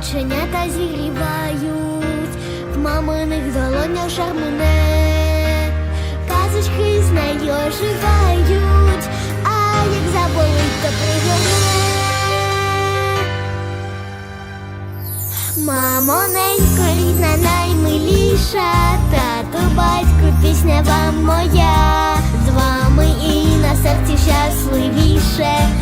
оченята зігрівають, в маминих долонях жар мене, казочки з нею оживають, а як заболить, то пригоре. Мамоненько рідна наймиліша, Тату, батьку, пісня вам моя, з вами і на серці щасливіше.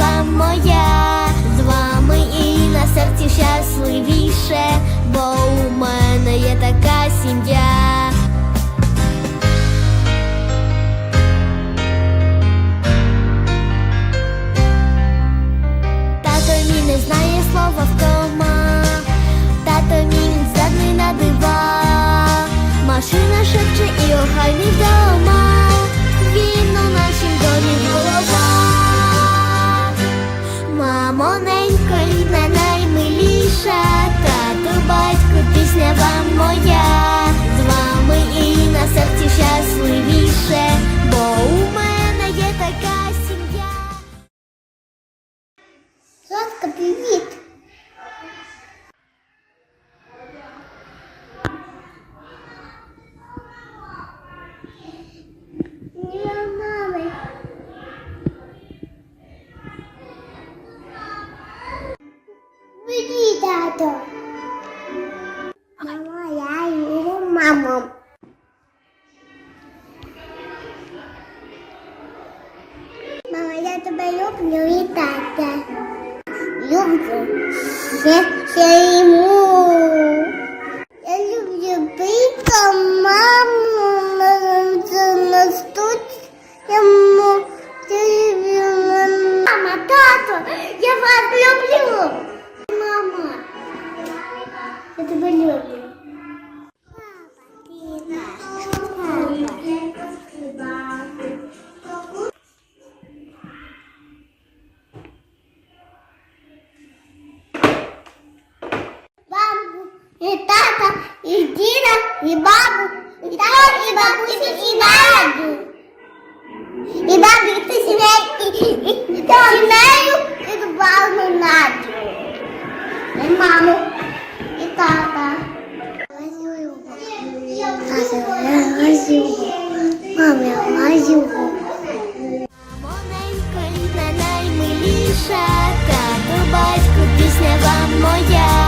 голова моя. ласка, привіт. Мама. Мама, я тебе люблю і так. সেই тата, і діда, і бабу, і тату, і бабусю, і дяду. І бабу, і сімей, і сімею, і бабу Надю. І маму, і тата. Мам, я наймиліша, та до пісня вам моя.